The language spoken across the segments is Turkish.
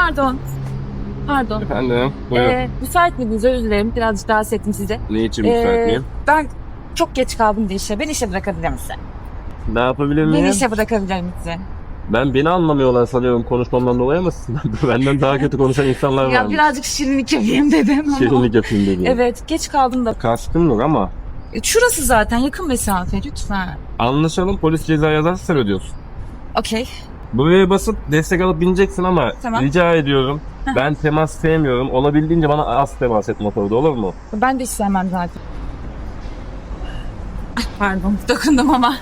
Pardon. Pardon. Efendim. Buyurun. Ee, müsait miydiniz? Özür dilerim. Birazcık daha ettim size. ne için Ee, müsait miyim? ben çok geç kaldım da işe. Beni işe bırakabilir misin? Ne yapabilir miyim? Beni işe bırakabilir misin? Ben beni anlamıyorlar sanıyorum konuşmamdan dolayı ama benden daha kötü konuşan insanlar var. Ya birazcık şirinlik yapayım dedim ama. Şirinlik yapayım dedi. Evet geç kaldım da. Kaskım yok ama E, Şurası zaten yakın mesafe lütfen. anlaşalım polis ceza yazarsa sen ödüyorsun. Okey. Buraya basıp destek alıp bineceksin ama Tamam. rica ediyorum. ben temas sevmiyorum. Olabildiğince bana az temas et motorda olur mu? Ben de hiç sevmem zaten. Ah, Pardon dokundum ama.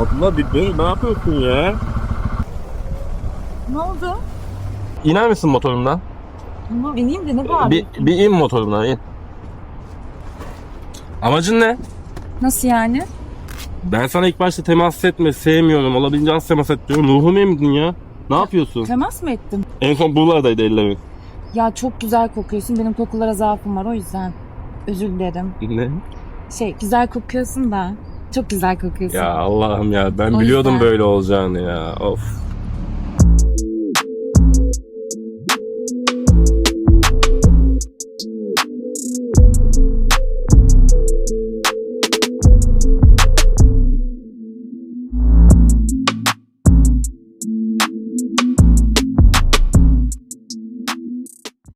Abla bir dur ne yapıyorsun ya? Ne oldu? İner misin motorumdan? Tamam ineyim de ne var? Bir, bir in motorumdan in. Amacın ne? Nasıl yani? Ben sana ilk başta temas etme, sevmiyorum. Olabildiğince az temas et diyorum. Ruhumu emdin ya. Ne yapıyorsun? Temas mı ettim? En son buralardaydı ellerin. Ya çok güzel kokuyorsun. Benim kokulara zaafım var o yüzden. Özür dilerim. Ne? Şey güzel kokuyorsun da. Çok güzel kokuyorsun. Ya Allah'ım ya ben O biliyordum yüzden. böyle olacağını ya. Of.